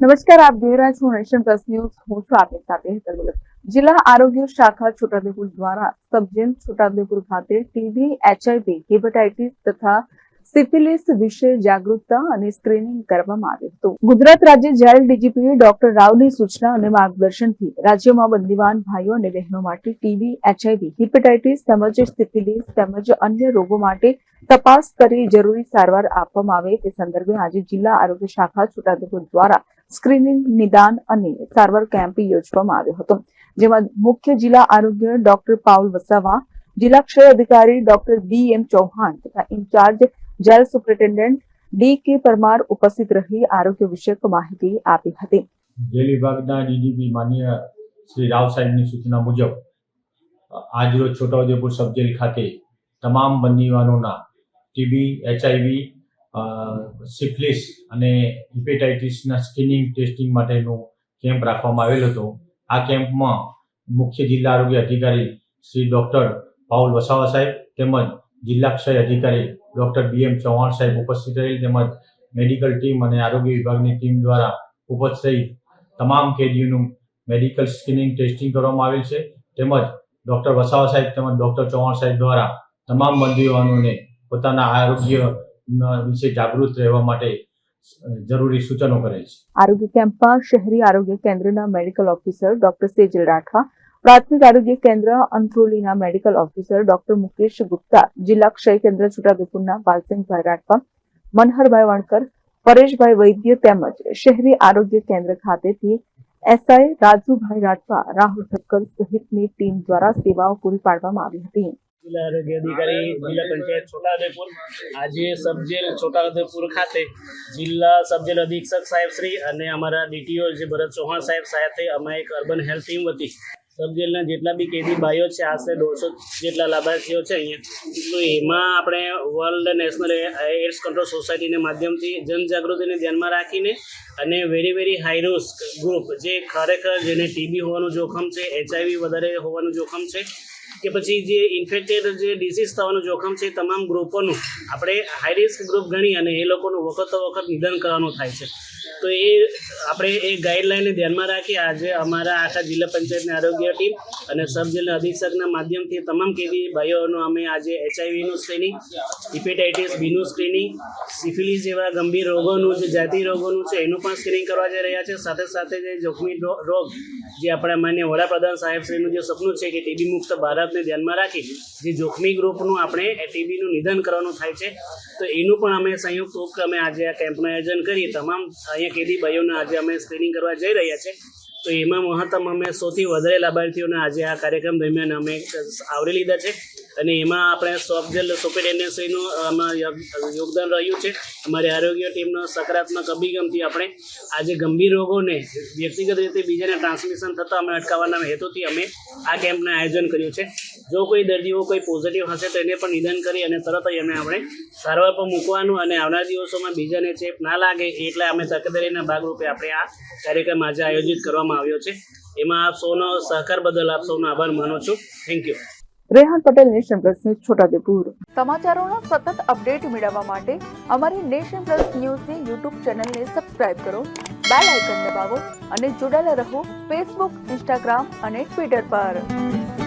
નમસ્કાર, આપ જોઈ રહ્યા છો નેશન પ્લસ ન્યૂઝ. હું છું આપની સાથે હેતર ભગત જિલ્લા આરોગ્ય શાખા છોટાઉદેપુર દ્વારા સબજેન છોટાઉદેપુર ખાતે ટીબી એચઆઈવી હેપેટાઇટિસ તથા સિફિલિસ વિશે જાગૃતતા અને સ્ક્રીનિંગ કરવામાં આવ્યું હતું. ગુજરાત રાજ્ય જેલ ડીજીપી ડોક્ટર રાવની સૂચના અને માર્ગદર્શનથી રાજ્યમાં બંદીવાન ભાઈઓ અને બહેનો માટે ટીબી એચઆઈવી હિપેટાઇટિસ તેમજ સિફિલિસ તેમજ અન્ય રોગો માટે તપાસ કરી જરૂરી સારવાર આપવામાં આવે તે સંદર્ભે આજે જિલ્લા આરોગ્ય શાખા છોટાઉદેપુર દ્વારા સ્ક્રીનિંગ નિદાન અને સારવાર કેમ્પ યોજવામાં આવ્યો હતો. જેમાં મુખ્ય જિલ્લા આરોગ્ય ડોક્ટર પાઉલ વસાવા, જિલ્લા ક્ષય અધિકારી ડોક્ટર બી એમ ચૌહાણ તથા ઇન્ચાર્જ જેલ સુપ્રિન્ટેન્ડન્ટ ડી કે પરમાર ઉપસ્થિત રહી આરોગ્ય વિષયક માહિતી આપી હતી. જેલ વિભાગના ડીડીપી માન્ય શ્રી રાવ સાહેબની સૂચના મુજબ આજરોજ છોટાઉદેપુર સબ જેલ ખાતે તમામ બંદીવાનોના ટીબી, એચઆઈવી સિફિલિસ અને હિપેટાઇટિસના સ્ક્રીનિંગ ટેસ્ટિંગ માટેનો કેમ્પ રાખવામાં આવેલ હતો. આ કેમ્પમાં મુખ્ય જિલ્લા આરોગ્ય અધિકારી શ્રી ડૉક્ટર પાઉલ વસાવા સાહેબ તેમજ જિલ્લા ક્ષય અધિકારી ડૉક્ટર બી એમ ચૌહાણ સાહેબ ઉપસ્થિત રહેલ તેમજ મેડિકલ ટીમ અને આરોગ્ય વિભાગની ટીમ દ્વારા ઉપસ્થિત તમામ કેદીઓનું મેડિકલ સ્ક્રીનિંગ ટેસ્ટિંગ કરવામાં આવેલ છે. તેમજ ડૉક્ટર વસાવા સાહેબ તેમજ ડૉક્ટર ચૌહાણ સાહેબ દ્વારા તમામ બંદીઓને પોતાના આરોગ્ય વિશે જાગૃત રહેવા માટે જરૂરી સૂચનો કરેલ છે. આરોગ્ય કેમ્પમાં શહેરી આરોગ્ય કેન્દ્રના medical officer doctor Sejal Rathwa પ્રાથમિક આરોગ્ય કેન્દ્ર અંત્રોલીના medical officer doctor Mukesh Gupta, જિલ્લા ક્ષય કેન્દ્ર છોટાઉદેપુરના બાલસિંહભાઈ રાઠવા, મનહરભાઈ વણકર, પરેશભાઈ વૈદ્ય તેમજ શહેરી આરોગ્ય કેન્દ્ર ખાતેથી એસઆઈ રાજુભાઈ રાઠવા, રાહુલ ઠક્કર સહિતની ટીમ દ્વારા સેવાઓ પૂરી પાડવામાં આવી હતી. જિલ્લા આરોગ્ય અધિકારી, જિલ્લા પંચાયત છોટાઉદેપુર. આજે સબજેલ છોટાઉદેપુર ખાતે જિલ્લા સબજેલ અધિક્ષક સાહેબ શ્રી અને અમારા ડીટીઓ જે ભરત ચૌહાણ સાહેબ સાથે અમે એક અર્બન હેલ્થ ટીમ વતી સબજેલના જેટલા બી કેદી ભાઈઓ છે આશરે દોઢસો જેટલા લાભાર્થીઓ છે અહીંયા. તો એમાં આપણે વર્લ્ડ નેશનલ એડ્સ કંટ્રોલ સોસાયટીના માધ્યમથી જનજાગૃતિને ધ્યાનમાં રાખીને અને very very high risk group જે ખરેખર જેને ટીબી હોવાનું જોખમ છે, એચઆઈવી વધારે હોવાનું જોખમ છે કે પછી જે ઇન્ફેક્ટેડ જે ડિસીઝ થવાનું જોખમ છે તમામ ગ્રુપોનું આપણે હાઈ રિસ્ક ગ્રુપ ગણી અને એ લોકોનું વખતો વખત નિદાન કરવાનું થાય છે. તો એ આપણે એ ગાઈડલાઇનને ધ્યાનમાં રાખી આજે અમારા આખા જિલ્લા પંચાયતની આરોગ્ય ટીમ અને સબ જિલ્લા અધિક્ષકના માધ્યમથી તમામ કેવી ભાઈઓનું અમે આજે એચઆઈવીનું સ્ક્રીનિંગ હિપેટાઇટિસ બીનું સ્ક્રીનિંગ સિફિલિસ જેવા ગંભીર રોગોનું જે જાતિ રોગોનું છે એનું પણ સ્ક્રીનિંગ કરવા જઈ રહ્યા છે. સાથે સાથે જે જોખમી રોગ જે આપણા માન્ય વડાપ્રધાન સાહેબશ્રીનું જે સપનું છે કે ટીબી મુક્ત ભારતને ધ્યાનમાં રાખી જે જોખમી ગ્રુપનું આપણે ટીબીનું નિધન કરવાનું થાય છે, તો એનું પણ અમે સંયુક્ત ઉપક્રમે આજે આ કેમ્પનું આયોજન કરી તમામ અહીંયા કેદી ભાઈઓને આજે અમે સ્ક્રીનિંગ કરવા જઈ રહ્યા છે. તો એમાં મહત્તમ અમે સૌથી વધારે લાભાર્થીઓને આજે આ કાર્યક્રમ દરમિયાન અમે આવરી લીધા છે. અને એમાં આપણે સોફ્ટવેર સુપરિન્ટેન્ડન્સીનું આમાં યોગદાન રહ્યું છે. અમારી આરોગ્ય ટીમનો સકારાત્મક અભિગમથી આપણે આજે ગંભીર રોગોને વ્યક્તિગત રીતે બીજાને ટ્રાન્સમિશન થતાં અમે અટકાવવાના હેતુથી અમે આ કેમ્પનું આયોજન કર્યું છે. જો કોઈ દર્દીઓ કોઈ પોઝિટિવ હશે તો એને પણ નિદાન કરી અને તરત જ અમે આપણે સારવાર પર મૂકવાનું અને આવનાર દિવસોમાં બીજાને ચેપ ના લાગે એટલે અમે તકેદારીના ભાગરૂપે આપણે આ કાર્યક્રમ આજે આયોજિત કરવામાં આવ્યો છે. એમાં આપ સૌનો સહકાર બદલ આપ સૌનો આભાર માનું છું. Thank you Rehan Patel Nation Plus News Chhotaudepur. સમાચારોના સતત અપડેટ મેળવવા માટે અમારી નેશન પ્લસ ન્યૂઝની યુટ્યુબ ચેનલને સબસ્ક્રાઇબ કરો બેલ આઇકન દબાવો અને જોડાયેલા રહો ફેસબુક ઇન્સ્ટાગ્રામ અને ટ્વિટર પર.